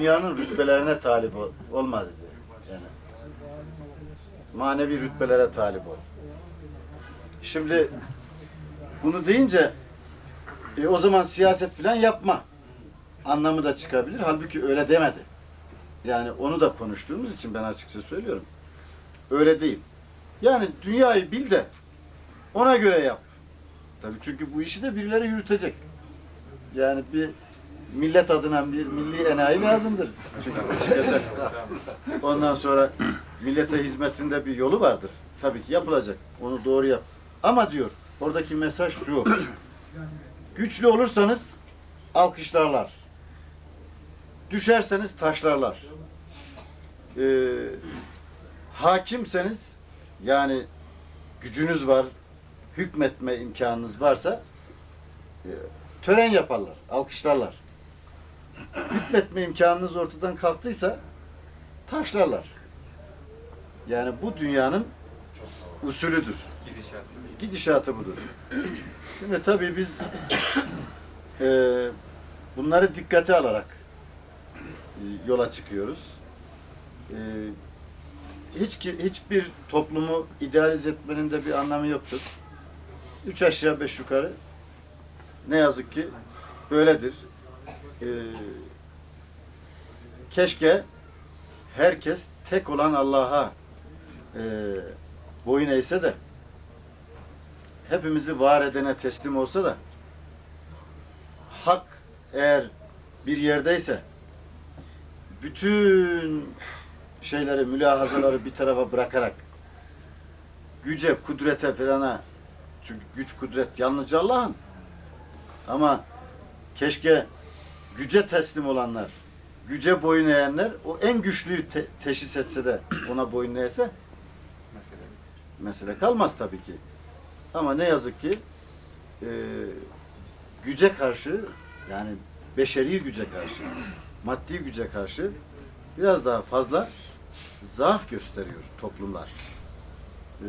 dünyanın rütbelerine talip ol, olma dedi. Yani manevi rütbelere talip ol. Şimdi bunu deyince e, o zaman siyaset falan yapma anlamı da çıkabilir. Halbuki öyle demedi. Yani onu da konuştuğumuz için ben açıkça söylüyorum. Öyle değil. Yani dünyayı bil de ona göre yap. Tabii çünkü bu işi de birileri yürütecek. Yani bir millet adına bir milli enayi lazımdır. Ondan sonra millete hizmetinde bir yolu vardır. Tabii ki yapılacak. Onu doğru yap. Ama diyor, oradaki mesaj şu. Güçlü olursanız alkışlarlar. Düşerseniz taşlarlar. Ee, hakimseniz yani gücünüz var, hükmetme imkanınız varsa e, tören yaparlar, alkışlarlar. Hükmetme imkanınız ortadan kalktıysa taşlarlar. Yani bu dünyanın usulüdür. Gidişatı budur. Şimdi tabii biz e, bunları dikkate alarak e, yola çıkıyoruz. E, hiç hiçbir toplumu idealize etmenin de bir anlamı yoktur. Üç aşağı beş yukarı ne yazık ki böyledir. Ee, keşke herkes tek olan Allah'a e, boyun eğse de hepimizi var edene teslim olsa da hak eğer bir yerdeyse bütün şeyleri, mülahazaları bir tarafa bırakarak güce, kudrete falana çünkü güç, kudret yalnızca Allah'ın. Ama keşke güce teslim olanlar, güce boyun eğenler o en güçlüyü te- teşhis etse de ona boyun eğse mesele kalmaz tabii ki. Ama ne yazık ki e, güce karşı yani beşeri güce karşı, maddi güce karşı biraz daha fazla zaaf gösteriyor toplumlar. E,